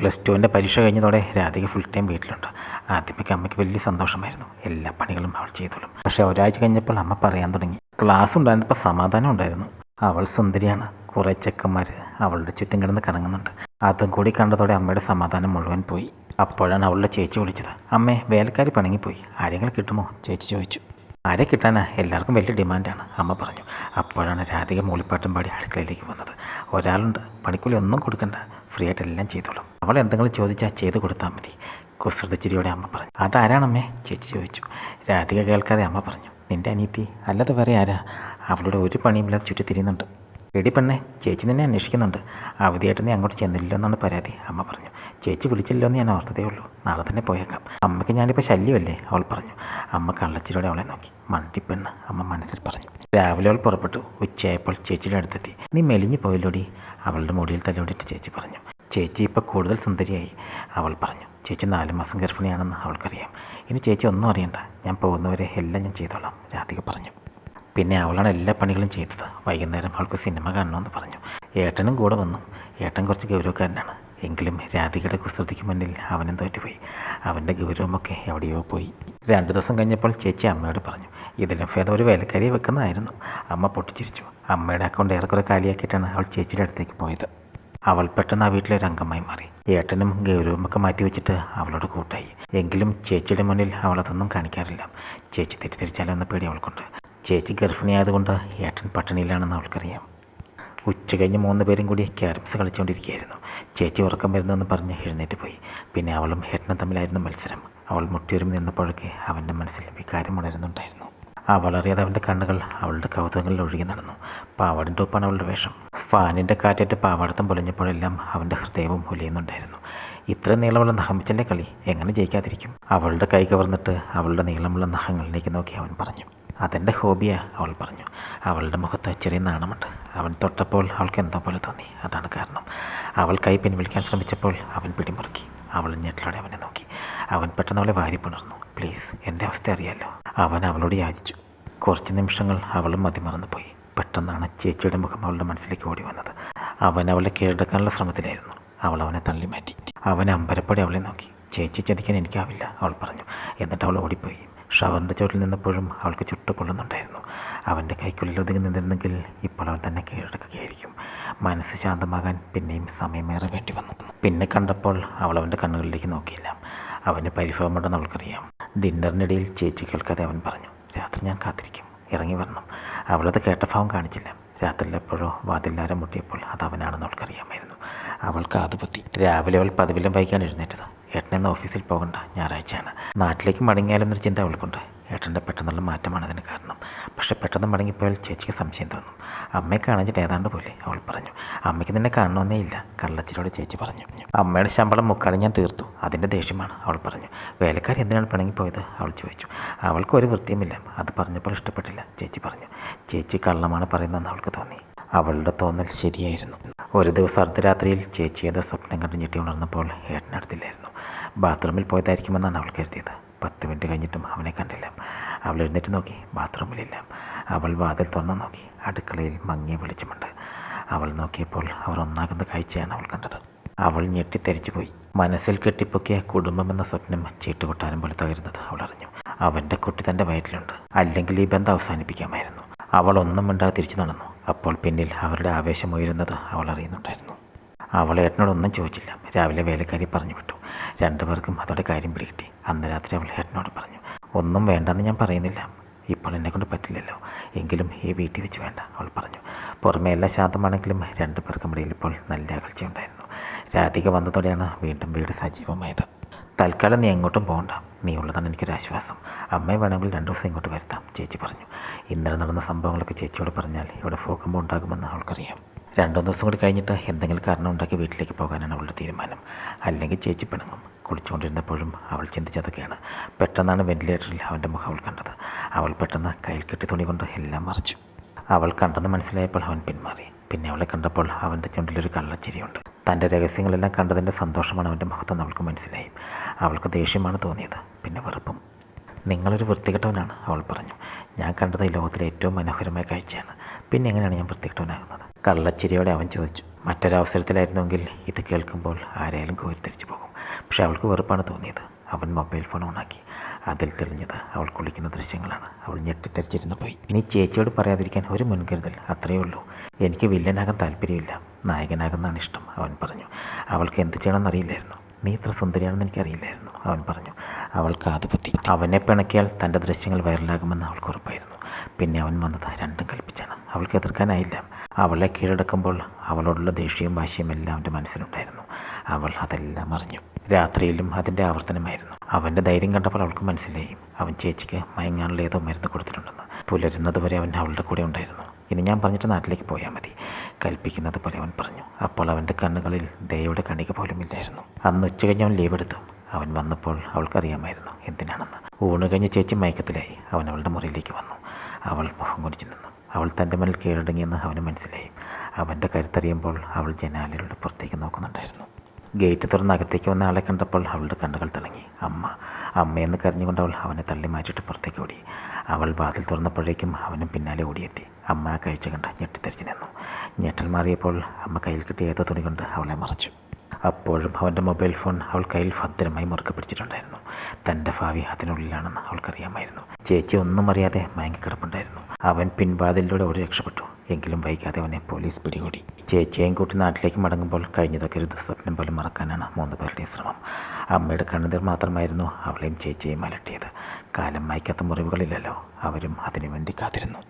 Plus ടുവിന്റെ പരീക്ഷ കഴിഞ്ഞതോടെ രാധിക ഫുൾ ടൈം വീട്ടിലുണ്ട്. ആദ്യമൊക്കെ അമ്മയ്ക്ക് വലിയ സന്തോഷമായിരുന്നു. എല്ലാ പണികളും അവൾ ചെയ്തോളും. പക്ഷേ ഒരാഴ്ച കഴിഞ്ഞപ്പോൾ അമ്മ പറയാൻ തുടങ്ങി. ക്ലാസ് ഉണ്ടായിരുന്നപ്പോൾ സമാധാനം ഉണ്ടായിരുന്നു. അവൾ സുന്ദരിയാണ്. കുറേ ചെക്കന്മാർ അവളുടെ ചുറ്റും കിടന്ന് കറങ്ങുന്നുണ്ട്. അതും കൂടി കണ്ടതോടെ അമ്മയുടെ സമാധാനം മുഴുവൻ പോയി. അപ്പോഴാണ് അവളുടെ ചേച്ചി വിളിച്ചത്. അമ്മേ വേലക്കാരി പണങ്ങിപ്പോയി. ആരെങ്കിലും കിട്ടുമോ? ചേച്ചി ചോദിച്ചു. ആരെ കിട്ടാനാ? എല്ലാവർക്കും വലിയ ഡിമാൻഡാണ് അമ്മ പറഞ്ഞു. അപ്പോഴാണ് രാധിക മൂളിപ്പാട്ടും പാടി അടുക്കളയിലേക്ക് വന്നത്. ഒരാളുണ്ട്. പണിക്കൂലി ഒന്നും കൊടുക്കണ്ട. ഫ്രീ ആയിട്ട് എല്ലാം ചെയ്തോളും. അവൾ എന്തെങ്കിലും ചോദിച്ചാൽ ചെയ്തു കൊടുത്താൽ മതി. കുസൃതച്ചിരിയോടെ അമ്മ പറഞ്ഞു. അതാരാണമ്മേ? ചേച്ചി ചോദിച്ചു. രാധിക കേൾക്കാതെ അമ്മ പറഞ്ഞു. നിന്റെ അനിയത്തി അല്ലാതെ വേറെ ആരാ? അവളുടെ ഒരു പണിയുമില്ലാതെ ചുറ്റി തിരിയുന്നുണ്ട്. എടി പെണ്ണെ ചേച്ചി നിന്നെ അന്വേഷിക്കുന്നുണ്ട്. അവധിയായിട്ട് നീ അങ്ങോട്ട് ചെന്നില്ലല്ലോ എന്നാണ് പരാതി. അമ്മ പറഞ്ഞു. ചേച്ചി വിളിച്ചില്ലോ എന്ന് ഞാൻ ഓർത്തതേ ഉള്ളൂ. നാളെ തന്നെ പോയേക്കാം. അമ്മയ്ക്ക് ഞാനിപ്പോൾ ശല്യമല്ലേ? അവൾ പറഞ്ഞു. അമ്മ കള്ളച്ചിരിയോടെ അവളെ നോക്കി. മണ്ടിപ്പെണ്ണ് അമ്മ മനസ്സിൽ പറഞ്ഞു. രാവിലെ അവൾ പുറപ്പെട്ടു. ഉച്ചയായപ്പോൾ ചേച്ചിയുടെ അടുത്തെത്തി. നീ മെലിഞ്ഞു പോയല്ലോടി? അവളുടെ മുടിയിൽ തലോടിയിട്ട് ചേച്ചി പറഞ്ഞു. ചേച്ചി ഇപ്പോൾ കൂടുതൽ സുന്ദരിയായി അവൾ പറഞ്ഞു. ചേച്ചി നാല് മാസം ഗർഭിണിയാണെന്ന് അവൾക്കറിയാം. ഇനി ചേച്ചി ഒന്നും അറിയണ്ട. ഞാൻ പോകുന്നവരെ എല്ലാം ഞാൻ ചെയ്തോളാം രാധിക പറഞ്ഞു. പിന്നെ അവളാണ് എല്ലാ പണികളും ചെയ്തത്. വൈകുന്നേരം അവൾക്ക് സിനിമ കാണണമെന്ന് പറഞ്ഞു. ഏട്ടനും കൂടെ വന്നു. ഏട്ടൻ കുറച്ച് ഗൗരവക്കാരനാണ്. എങ്കിലും രാധികയുടെ കുസൃതിക്ക് മുന്നിൽ അവനും തോറ്റുപോയി. അവന്റെ ഗൗരവമൊക്കെ എവിടെയോ പോയി. രണ്ടു ദിവസം കഴിഞ്ഞപ്പോൾ ചേച്ചി അമ്മയോട് പറഞ്ഞു ഇതിലും ഭേദം ഒരു വേലക്കാരിയെ വെക്കുന്നതായിരുന്നു. അമ്മ പൊട്ടിച്ചിരിച്ചു. അമ്മയുടെ അക്കൗണ്ട് ഏറെക്കുറെ കാലിയാക്കിയിട്ടാണ് അവൾ ചേച്ചിയുടെ അടുത്തേക്ക് പോയത്. അവൾ പെട്ടെന്ന് ആ വീട്ടിലെ രംഗമായി മാറി. ഏട്ടനും ഗൗരവമൊക്കെ മാറ്റി വെച്ചിട്ട് അവളോട് കൂട്ടായി. എങ്കിലും ചേച്ചിയുടെ മുന്നിൽ അവൾ അതൊന്നും കാണിക്കാറില്ല. ചേച്ചി തെറ്റിദ്ധരിച്ചാലോ എന്ന പേടി അവൾക്കുണ്ട്. ചേച്ചി ഗർഭിണിയായതുകൊണ്ട് ഏട്ടൻ പട്ടിണിയിലാണെന്ന് അവൾക്കറിയാം. ഉച്ച കഴിഞ്ഞ് മൂന്ന് പേരും കൂടി ക്യാരംസ് കളിച്ചുകൊണ്ടിരിക്കുകയായിരുന്നു. ചേച്ചി ഉറക്കം വരുന്നതെന്ന് പറഞ്ഞ് എഴുന്നേറ്റ് പോയി. പിന്നെ അവളും ഏട്ടനും തമ്മിലായിരുന്നു മത്സരം. അവൾ മുട്ടിയൊരുമി നിന്നപ്പോഴൊക്കെ അവന്റെ മനസ്സിൽ വികാരം ഉണരുന്നുണ്ടായിരുന്നു. അവളറിയാതെ അവന്റെ കണ്ണുകൾ അവളുടെ കൗതുകങ്ങളിൽ ഒഴുകി നടന്നു. പാവാടിന്റെ ഒപ്പാണ് അവളുടെ വേഷം. ഫാനിന്റെ കാറ്റേറ്റ് പാവാടത്തം പൊളിഞ്ഞപ്പോഴെല്ലാം അവന്റെ ഹൃദയവും ഒലിയുന്നുണ്ടായിരുന്നു. ഇത്ര നീളമുള്ള നഹമിച്ചന്റെ കളി? എങ്ങനെ ജയിക്കാതിരിക്കും? അവളുടെ കൈ കവർന്നിട്ട് അവളുടെ നീളമുള്ള നഖങ്ങളിലേക്ക് നോക്കി അവൻ പറഞ്ഞു. അതെന്റെ ഹോബിയാ അവൾ പറഞ്ഞു. അവളുടെ മുഖത്ത് ചെറിയ നാണമുണ്ട്. അവൻ തൊട്ടപ്പോൾ അവൾക്ക് എന്തോ പോലെ തോന്നി. അതാണ് കാരണം. അവൾ കൈ പിൻവലിക്കാൻ ശ്രമിച്ചപ്പോൾ അവൻ പിടിമുറുക്കി. അവൾ ഞെട്ടലോടെ അവനെ നോക്കി. അവൻ പെട്ടെന്ന് അവളെ വാരി പുണർന്നു പ്ലീസ് എന്റെ അവസ്ഥ അറിയാലോ? അവൻ അവളോട് യാചിച്ചു. കുറച്ച് നിമിഷങ്ങൾ അവളും മതിമറന്നുപോയി. പെട്ടെന്നാണ് ചേച്ചിയുടെ മുഖം അവളുടെ മനസ്സിലേക്ക് ഓടി വന്നത്. അവൻ അവളെ കീഴടക്കാനുള്ള ശ്രമത്തിലായിരുന്നു. അവൾ അവനെ തള്ളി മാറ്റി. അവൻ അമ്പരപ്പടി അവളെ നോക്കി. ചേച്ചി ചതിക്കാൻ എനിക്കാവില്ല അവൾ പറഞ്ഞു. എന്നിട്ട് അവൾ ഓടിപ്പോയി. ഷവറിന്റെ ചുവട്ടിൽ നിന്നപ്പോഴും അവൾക്ക് ചുട്ടു പൊള്ളുന്നുണ്ടായിരുന്നു അവന്റെ കൈക്കുള്ളിൽ ഒതുങ്ങി നിന്നിരുന്നെങ്കിൽ ഇപ്പോൾ അവൾ തന്നെ കീഴടക്കുകയായിരിക്കും. മനസ്സ് ശാന്തമാകാൻ പിന്നെയും സമയമേറെ വേണ്ടി വന്നു. പിന്നെ കണ്ടപ്പോൾ അവൾ അവന്റെ കണ്ണുകളിലേക്ക് നോക്കിയില്ല. അവന്റെ പരിഭവമുണ്ടെന്ന് അവൾക്കറിയാം. ഡിന്നറിനിടയിൽ ചേച്ചി കേൾക്കാതെ അവൻ പറഞ്ഞു രാത്രി ഞാൻ കാത്തിരിക്കും ഇറങ്ങി വരണം. അവളത് കേട്ട ഭാവം കാണിച്ചില്ല. രാത്രിയിൽ എപ്പോഴോ വാതില്ലാരം മുട്ടിയപ്പോൾ അത് അവനാണെന്ന് അവൾക്കറിയാമായിരുന്നു. അവൾ കാതുപത്തി രാവിലെ അവൾ പതിവിലും വൈകാൻ എഴുന്നേറ്റത്. ഏട്ടനെന്ന് ഓഫീസിൽ പോകണ്ട ഞായറാഴ്ചയാണ്. നാട്ടിലേക്ക് മടങ്ങിയാലെന്നൊരു ചിന്ത അവൾക്കുണ്ട്. ഏട്ടന്റെ പെട്ടെന്നുള്ള മാറ്റമാണ് അതിന് കാരണം. പക്ഷെ പെട്ടെന്ന് മടങ്ങിപ്പോയാൽ ചേച്ചിക്ക് സംശയം തോന്നും. അമ്മയെ കാണിച്ചിട്ട് ഏതാണ്ട് പോലെ അവൾ പറഞ്ഞു. അമ്മയ്ക്ക് നിന്നെ കാണണമെന്നേ ഇല്ല കള്ളച്ചിലോട് ചേച്ചി പറഞ്ഞു. അമ്മയുടെ ശമ്പളം മുക്കാലും ഞാൻ തീർത്തു അതിന്റെ ദേഷ്യമാണ് അവൾ പറഞ്ഞു. വേലക്കാരി എന്തിനാണ് പിണങ്ങിപ്പോയത്? അവൾ ചോദിച്ചു. അവൾക്ക് ഒരു വൃത്തിയുമില്ല അത് പറഞ്ഞപ്പോൾ ഇഷ്ടപ്പെട്ടില്ല ചേച്ചി പറഞ്ഞു. ചേച്ചി കള്ളമാണ് പറയുന്നതെന്ന് അവൾക്ക് തോന്നി. അവളുടെ തോന്നൽ ശരിയായിരുന്നു. ഒരു ദിവസം അർദ്ധരാത്രിയിൽ ചേച്ചി ഏതോ സ്വപ്നം കണ്ട് ഞെട്ടി ഉണർന്നപ്പോൾ ഏട്ടനടുത്തില്ലായിരുന്നു. ബാത്റൂമിൽ പോയതായിരിക്കുമെന്നാണ് അവൾ കരുതിയത്. പത്ത് മിനിറ്റ് കഴിഞ്ഞിട്ടും അവനെ കണ്ടില്ല. അവൾ എഴുന്നേറ്റ് നോക്കി ബാത്റൂമിലില്ല. അവൾ വാതിൽ തുറന്നു നോക്കി അടുക്കളയിൽ മങ്ങിയ വെളിച്ചമുണ്ട്. അവൾ നോക്കിയപ്പോൾ അവർ ഒന്നാകുന്ന കാഴ്ചയാണ് അവൾ കണ്ടത്. അവൾ ഞെട്ടിത്തെരിച്ചു പോയി. മനസ്സിൽ കെട്ടിപ്പൊക്കിയ കുടുംബം എന്ന സ്വപ്നം ചീട്ടുകൊട്ടാരം പോലെ തകരുന്നത് അവൾ അറിഞ്ഞു. അവന്റെ കുട്ടി തന്റെ വയറ്റിലുണ്ട്. അല്ലെങ്കിൽ ഈ ബന്ധം അവസാനിപ്പിക്കാമായിരുന്നു. അവൾ ഒന്നും മിണ്ടാതെ തിരിച്ചു നടന്നു. അപ്പോൾ പിന്നിൽ അവരുടെ ആവേശം ഉയരുന്നത് അവൾ അറിയുന്നുണ്ടായിരുന്നു. അവൾ ഏട്ടനോടൊന്നും ചോദിച്ചില്ല. രാവിലെ വേലക്കാരി പറഞ്ഞു വിട്ടു. രണ്ടുപേർക്കും അതോടെ കാര്യം പിടികിട്ടി. അന്ന് രാത്രി അവൾ ഏട്ടനോട് പറഞ്ഞു ഒന്നും വേണ്ടെന്ന് ഞാൻ പറയുന്നില്ല. ഇപ്പോൾ എന്നെക്കൊണ്ട് പറ്റില്ലല്ലോ. എങ്കിലും ഈ വീട്ടിൽ വെച്ച് വേണ്ട അവൾ പറഞ്ഞു. പുറമേ എല്ലാം ശാന്തമാണെങ്കിലും രണ്ടു പേർക്കും ഇടയിൽ ഇപ്പോൾ നല്ല അകൽച്ചയുണ്ടായിരുന്നു. രാധിക വന്നതോടെയാണ് വീണ്ടും വീട് സജീവമായത്. തൽക്കാലം നീ എങ്ങോട്ടും പോകണ്ട. നീ ഉള്ളതാണ് എനിക്കൊരാശ്വാസം അമ്മയെ വേണമെങ്കിൽ രണ്ടു ദിവസം ഇങ്ങോട്ട് വരുത്താം ചേച്ചി പറഞ്ഞു. ഇന്നലെ നടന്ന സംഭവങ്ങളൊക്കെ ചേച്ചിയോട് പറഞ്ഞാൽ ഇവിടെ ഭൂകമ്പം ഉണ്ടാകുമെന്ന് അവൾക്കറിയാം. രണ്ടു ദിവസം കൂടി കഴിഞ്ഞിട്ട് എന്തെങ്കിലും കാരണം ഉണ്ടാക്കി വീട്ടിലേക്ക് പോകാനാണ് അവളുടെ തീരുമാനം. അല്ലെങ്കിൽ ചേച്ചി പിണങ്ങും. കുളിച്ചുകൊണ്ടിരുന്നപ്പോഴും അവൾ ചിന്തിച്ചതൊക്കെയാണ്. പെട്ടെന്നാണ് വെന്റിലേറ്ററിൽ അവന്റെ മുഖം അവൾ കണ്ടത്. അവൾ പെട്ടെന്ന് കയ്യിൽ കെട്ടി തുണി കൊണ്ട് എല്ലാം മറിച്ചു. അവൾ കണ്ടെന്ന് മനസ്സിലായപ്പോൾ അവൻ പിന്മാറി. പിന്നെ അവളെ കണ്ടപ്പോൾ അവന്റെ ചുണ്ടിലൊരു കള്ളച്ചിരിയുണ്ട്. തന്റെ രഹസ്യങ്ങളെല്ലാം കണ്ടതിന്റെ സന്തോഷമാണ് അവന്റെ മുഖത്തെന്ന് അവൾക്ക് മനസ്സിലായി. അവൾക്ക് ദേഷ്യമാണ് തോന്നിയത്. പിന്നെ വെറുപ്പും. നിങ്ങളൊരു വൃത്തികെട്ടവനാണ് അവൾ പറഞ്ഞു. ഞാൻ കണ്ടത് ഈ ലോകത്തിലെ ഏറ്റവും മനോഹരമായ കാഴ്ചയാണ്. പിന്നെ എങ്ങനെയാണ് ഞാൻ വൃത്തികെട്ടവനാകുന്നത്? കള്ളച്ചിരിയോടെ അവൻ ചോദിച്ചു മറ്റൊരവസരത്തിലായിരുന്നെങ്കിൽ ഇത് കേൾക്കുമ്പോൾ ആരെയും കോരിത്തിരിച്ചു പോകും. പക്ഷെ അവൾക്ക് വെറുപ്പാണ് തോന്നിയത്. അവൻ മൊബൈൽ ഫോൺ ഓണാക്കി അതിൽ തെളിഞ്ഞത് അവൾ കുളിക്കുന്ന ദൃശ്യങ്ങളാണ്. അവൾ ഞെട്ടിത്തെറിച്ചിരുന്നു പോയി. ഇനി ചേച്ചിയോട് പറയാതിരിക്കാൻ ഒരു മുൻകരുതൽ അത്രയേ ഉള്ളൂ. എനിക്ക് വില്ലനാകാൻ താല്പര്യമില്ല. നായകനാകുന്നതാണ് ഇഷ്ടം അവൻ പറഞ്ഞു. അവൾക്ക് എന്ത് ചെയ്യണമെന്നറിയില്ലായിരുന്നു നീ ഇത്ര സുന്ദരിയാണെന്ന് എനിക്കറിയില്ലായിരുന്നു അവൻ പറഞ്ഞു. അവൾ കാതുപത്തി അവനെ പിണക്കിയാൽ തന്റെ ദൃശ്യങ്ങൾ വൈറലാകുമെന്ന് അവൾക്ക് ഉറപ്പായിരുന്നു. പിന്നെ അവൻ വന്നത് രണ്ടും കൽപ്പിച്ചാണ്. അവൾക്ക് എതിർക്കാനായില്ല. അവളെ കീഴടക്കുമ്പോൾ അവളോടുള്ള ദേഷ്യവും വാശിയും എല്ലാം അവന്റെ മനസ്സിലുണ്ടായിരുന്നു. അവൾ അതെല്ലാം അറിഞ്ഞു. രാത്രിയിലും അതിന്റെ ആവർത്തനമായിരുന്നു. അവന്റെ ധൈര്യം കണ്ടപ്പോൾ അവൾക്ക് മനസ്സിലായി. അവൻ ചേച്ചിക്ക് മയങ്ങാനുള്ള ഏതോ മരുന്ന് കൊടുത്തിട്ടുണ്ടെന്ന്. പുലരുന്നത് വരെ അവൻ അവളുടെ കൂടെ ഉണ്ടായിരുന്നു. ഇനി ഞാൻ പറഞ്ഞിട്ട് നാട്ടിലേക്ക് പോയാൽ മതി. കൽപ്പിക്കുന്നത് പോലെ അവൻ പറഞ്ഞു. അപ്പോൾ അവന്റെ കണ്ണുകളിൽ ദയയുടെ കണിക പോലും ഇല്ലായിരുന്നു. അന്ന് ഉച്ച കഴിഞ്ഞ് അവൻ ലീവ് എടുത്തു. അവൻ വന്നപ്പോൾ അവൾക്കറിയാമായിരുന്നു എന്തിനാണെന്ന്. ഊണ് കഴിഞ്ഞ് ചേച്ചി മയക്കത്തിലായി. അവൻ അവളുടെ മുറിയിലേക്ക് വന്നു. അവൾ മുഖം കുനിച്ചു നിന്നു. അവൾ തന്റെ മേൽ കീഴടങ്ങിയെന്ന് അവന് മനസ്സിലായി. അവന്റെ കരുത്തറിയുമ്പോൾ അവൾ ജനാലയുടെ പുറത്തേക്ക് നോക്കുന്നുണ്ടായിരുന്നു. ഗേറ്റ് തുറന്ന് അകത്തേക്ക് വന്ന ആളെ കണ്ടപ്പോൾ അവളുടെ കണ്ണുകൾ തിളങ്ങി. അമ്മ അമ്മയെന്ന് കരഞ്ഞുകൊണ്ട് അവൾ അവനെ തള്ളി മാറ്റിയിട്ട് പുറത്തേക്ക് ഓടി. അവൾ വാതിൽ തുറന്നപ്പോഴേക്കും അവനും പിന്നാലെ ഓടിയെത്തി. അമ്മ ആ കാഴ്ച കണ്ട് ഞെട്ടിത്തെറിച്ച് നിന്നു. ഞെട്ടൽ മാറിയപ്പോൾ അമ്മ കയ്യിൽ കിട്ടിയ ഏതോ തുണി കൊണ്ട് അവളെ മറച്ചു. അപ്പോഴും അവന്റെ മൊബൈൽ ഫോൺ അവൾ കയ്യിൽ ഭദ്രമായി മുറുക്കി പിടിച്ചിട്ടുണ്ടായിരുന്നു. തന്റെ ഭാവി അതിനുള്ളിലാണെന്ന് അവൾക്കറിയാമായിരുന്നു. ചേച്ചി ഒന്നും അറിയാതെ മയങ്ങിക്കിടപ്പുണ്ടായിരുന്നു അവൻ പിൻവാതിലൂടെ ഓടി രക്ഷപ്പെട്ടു. എങ്കിലും വൈകാതെ അവനെ പോലീസ് പിടികൂടി. ചേച്ചിയെയും കൂട്ടി നാട്ടിലേക്ക് മടങ്ങുമ്പോൾ കഴിഞ്ഞതൊക്കെ ഒരു ദുസ്വപ്നം പോലും മറക്കാനാണ് മൂന്ന് പേരുടെയും ശ്രമം. അമ്മയുടെ കണ്ണുനീർ മാത്രമായിരുന്നു അവളെയും ചേച്ചിയെയും അലട്ടിയത്. കാലം മായ്ക്കാത്ത മുറിവുകളില്ലല്ലോ. അവരും അതിനുവേണ്ടി കാത്തിരുന്നു.